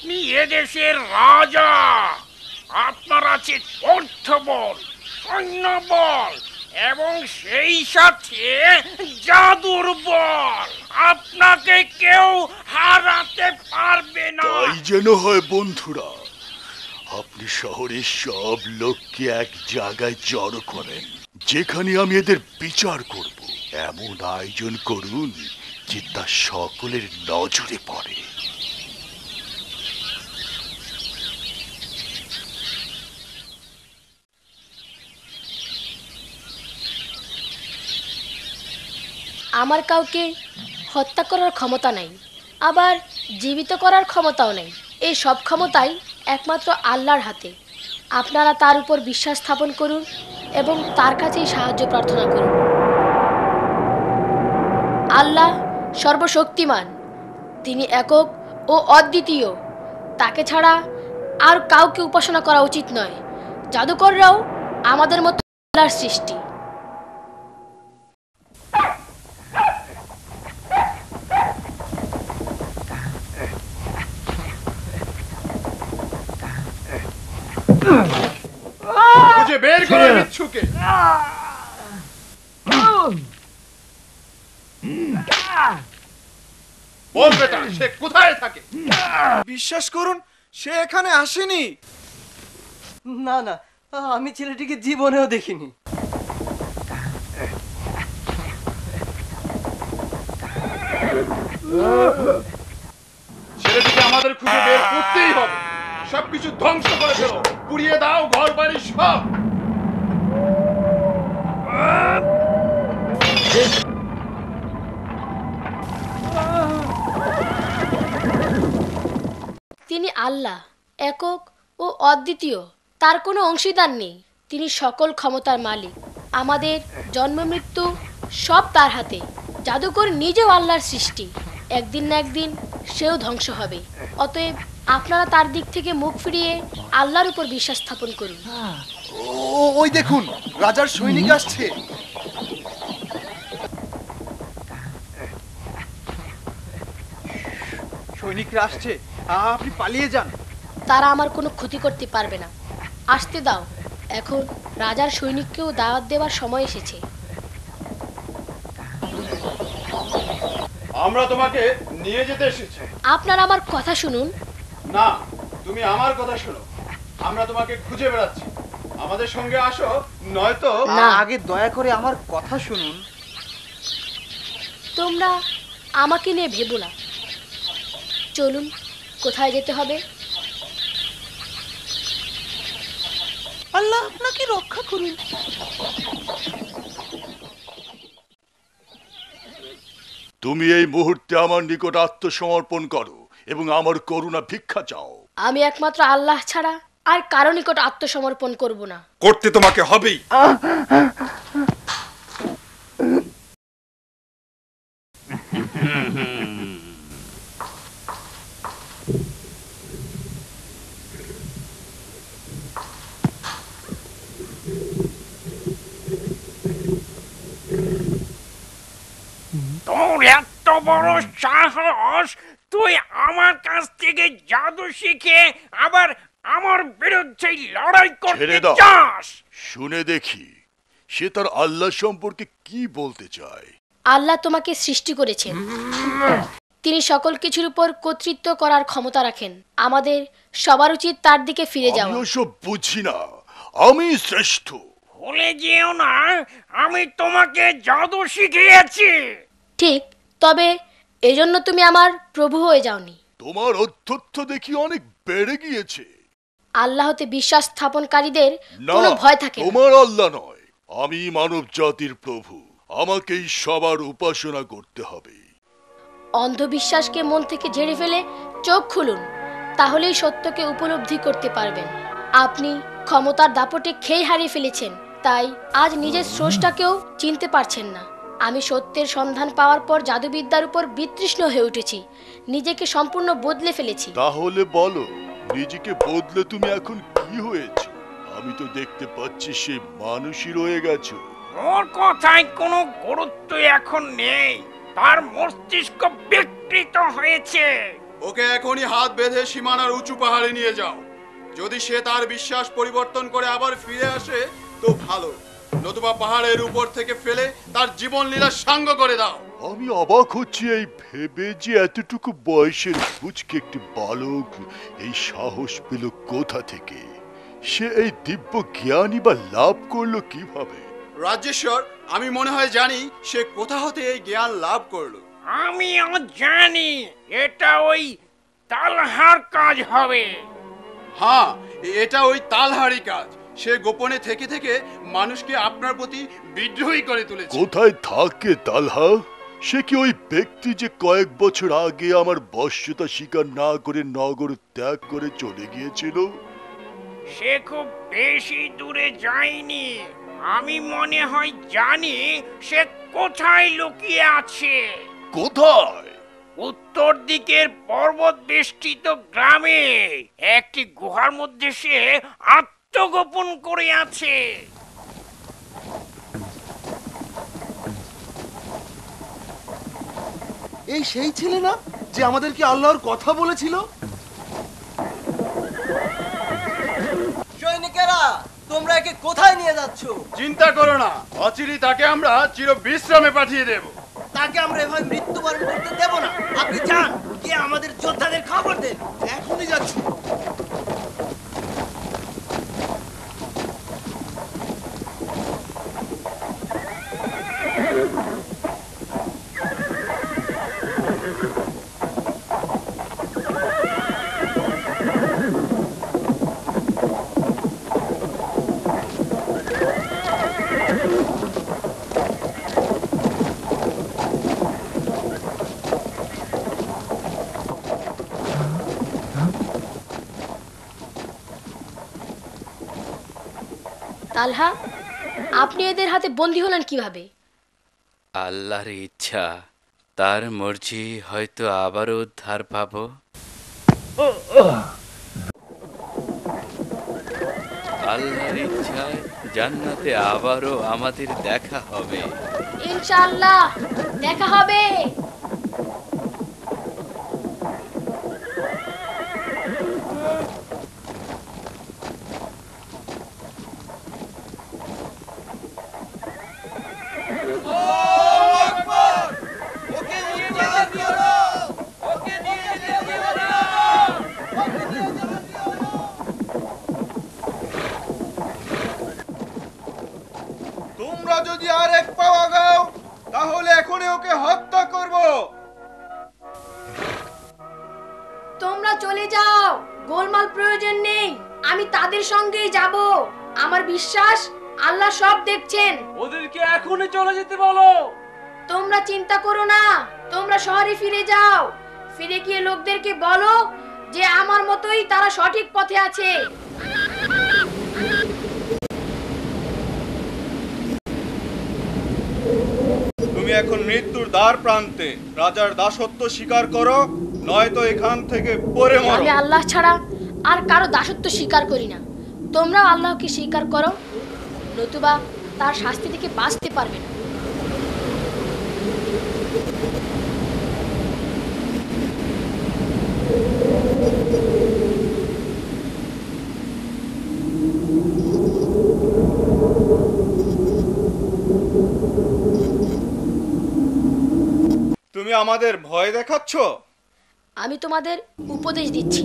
আপনি এদেশের রাজা? আপনার আছে অর্থবল সৈন্যবল, এবং সেই সাথে জাদুর বল। আপনাকে কেউ হারাতে পারবে না। যেন হয় বন্ধুরা, আপনি শহরের সব লোককে এক জায়গায় জড়ো করেন, যেখানে আমি এদের বিচার করব। এমন আয়োজন করুন যে তা সকলের নজরে পড়ে। আমার কাউকে হত্যা করার ক্ষমতা নাই, আবার জীবিত করার ক্ষমতাও নেই। এই সব ক্ষমতাই একমাত্র আল্লাহর হাতে। আপনারা তার উপর বিশ্বাস স্থাপন করুন এবং তার কাছেই সাহায্য প্রার্থনা করুন। আল্লাহ সর্বশক্তিমান, তিনি একক ও অদ্বিতীয়। তাকে ছাড়া আর কাউকে উপাসনা করা উচিত নয়। জাদুকররাও আমাদের মতো আল্লাহর সৃষ্টি। বিচ্ছুকে বল বেটা সে কোথায় থাকে? বিশ্বাস করুন সে এখানে আসেনি। না না আমি ছেলেটিকে জীবনেও দেখিনি। ছেলেটিকে আমাদের খুঁজে বের করতেই হবে। সবকিছু ধ্বংস করে ফেলো। পুড়িয়ে দাও ঘর বাড়ি সব। তিনি আল্লাহ, একক ও অদ্বিতীয়, তার কোনো অংশীদার নেই। তিনি সকল ক্ষমতার মালিক। আমাদের জন্ম মৃত্যু সব তার হাতে। জাদুকর নিজেও আল্লাহর সৃষ্টি। একদিন না একদিন সেও ধ্বংস হবে। অতএব আপনারা তার দিক থেকে মুখ ফিরিয়ে আল্লাহর উপর বিশ্বাস স্থাপন করুন। ওই দেখুন, রাজার সৈনিক আসছে। সৈনিকরা আসছে। আপনি পালিয়ে যান। তারা আমার কোনো ক্ষতি করতে পারবে না। আসতে দাও। এখন রাজার সৈনিককেও দাওয়াত দেওয়ার সময় এসেছে। আমরা তোমাকে নিয়ে যেতে এসেছি। আপনারা আমার কথা শুনুন। না তুমি আমার কথা শোনো। আমরা তোমাকে খুঁজে বেড়াচ্ছি। আমাদের সঙ্গে আসো নয়তো না। আগে দয়া করে আমার কথা শুনুন। তোমরা আমাকে নিয়ে ভেবো না। চলুন কোথায় যেতে হবে? আল্লাহ আপনাকে রক্ষা করুন। তুমি এই মুহূর্তে আমার নিকট আত্মসমর্পণ করো এবং আমার করুণা ভিক্ষা চাও। আমি একমাত্র আল্লাহ ছাড়া আর কারও নিকট আত্মসমর্পণ করব না। করতে তোমাকে হবেই তোর এত বড় সাহস তুই আমার কাছ থেকে জাদু শিখে আবার আমার বিরুদ্ধে লড়াই করতে চাস। শুনে দেখি সে তার আল্লাহ সম্পর্কে কি বলতে চায়। আল্লাহ তোমাকে সৃষ্টি করেছেন। তিনি সকল কিছুর উপর কর্তৃত্ব করার ক্ষমতা রাখেন। আমাদের সবার উচিত তার দিকে ফিরে যাওয়া। আমি সব বুঝি না। আমি শ্রেষ্ঠ। ভুলে যেও না আমি তোমাকে জাদু শিখিয়েছি। ঠিক তবে এজন্য তুমি আমার প্রভু হয়ে যাওনি। তোমার অধ্যত্ব দেখি অনেক বেড়ে গিয়েছে। আল্লাহতে বিশ্বাস স্থাপনকারীদের কোনো ভয় থাকে না। তোমার আল্লাহ নয় আমি মানব জাতির প্রভু আমাকেই সবার উপাসনা করতে হবে। অন্ধবিশ্বাসকে মন থেকে ঝেড়ে ফেলে চোখ খুলুন তাহলেই সত্যকে উপলব্ধি করতে পারবেন। আপনি ক্ষমতার দাপটে খেই হারিয়ে ফেলেছেন তাই আজ নিজের স্রষ্টাকেও চিনতে পারছেন না। আমি সত্যের সন্ধান পাওয়ার পর জাদুবিদ্যার উপর বিতৃষ্ণ হয়ে উঠেছি। নিজেকে সম্পূর্ণ বদলে ফেলেছি। তাহলে বলো নিজেকে বদলে তুমি এখন কি হয়েছে? আমি তো দেখতে পাচ্ছি সে মানুষই রয়ে গেছো। ওর কথায় কোনো গুরুত্ব এখন নেই। তার মস্তিষ্ক বিকৃত হয়েছে। ওকে এখনই হাত বেঁধে সীমানার উঁচু পাহাড়ে নিয়ে যাও। যদি সে তার বিশ্বাস পরিবর্তন করে আবার ফিরে আসে তো ভালো। নতুবা পাহাড়ের উপর থেকে ফেলে তার জীবন লীলা সাঙ্গ করে দাও। আমি অবাক হচ্ছি এই ভেবে যে এতটুকু বয়সের ফুচকে একটি বালক এই সাহস পেল কোথা থেকে? সে এই দিব্য জ্ঞানী বা লাভ করল কীভাবে? রাজেশ্বর আমি মনে হয় জানি সে কোথা হতে এই জ্ঞান লাভ করল। আমিও জানি এটা ওই তালহার কাজ হবে। হ্যাঁ এটা ওই তালহারি কাজ। সে গোপনে থেকে থেকে মানুষকে আপনার প্রতি বিদ্রোহী করে তুলেছে। কোথায় থাকে তালহা? সে কি ওই ব্যক্তি যে কয়েক বছর আগে আমার বশ্যতা স্বীকার না করে নগর ত্যাগ করে চলে গিয়েছিল? সে খুব বেশি দূরে যায়নি। আমি মনে হয় জানি সে কোথায় লুকিয়ে আছে। কোথায়? উত্তর দিকের পর্বত বেষ্টিত গ্রামে। একটি গুহার মধ্যে সে আত্মগোপন করে আছে। এই সেই ছেলে না যে আমাদেরকে আল্লাহর কথা বলেছিল? সৈনিকেরা তোমরা একে কোথায় নিয়ে যাচ্ছ? চিন্তা করো না অচিরি তাকে আমরা চির বিশ্রামে পাঠিয়ে দেব। তাকে আমরা এভাবে মৃত্যুবরণ করতে দেব না। আপনি যান গিয়ে আমাদের যোদ্ধাদের খবর দেন। এখনই যাচ্ছি। তালহা আপনি এদের হাতে বন্দী হলেন কীভাবে? আল্লাহর ইচ্ছা। তার মর্জি হয়তো আবারও উদ্ধার পাবো। আল্লাহর ইচ্ছায় জান্নাতে আবারও আমাদের দেখা হবে। ইনশাআল্লাহ, দেখা হবে। তোমরা যদি আর এক পাও আগাও তাহলে এখনই ওকে হত্যা করব। তোমরা চলে যাও গোলমাল প্রয়োজন নেই আমি তাদের সঙ্গেই যাব। আমার বিশ্বাস আল্লাহ সব দেখছেন। ওদেরকে এখনই চলে যেতে বলো। তোমরা চিন্তা করো না তোমরা শহরে ফিরে যাও। ফিরে গিয়ে লোকদেরকে বলো যে আমার মতোই তারা সঠিক পথে আছে। এখন মৃত্যুর দ্বার প্রান্তে। রাজার দাসত্ব স্বীকার করো, নয়তো এখান থেকে পড়ে মরো। আমি আল্লাহ ছাড়া আর কারও দাসত্ব স্বীকার করি না। তোমরাও আল্লাহকে স্বীকার করো, নতুবা তার শাস্তি থেকে বাঁচতে পারবে না তুমি আমাদের ভয় দেখাচ্ছ? আমি তোমাদের উপদেশ দিচ্ছি।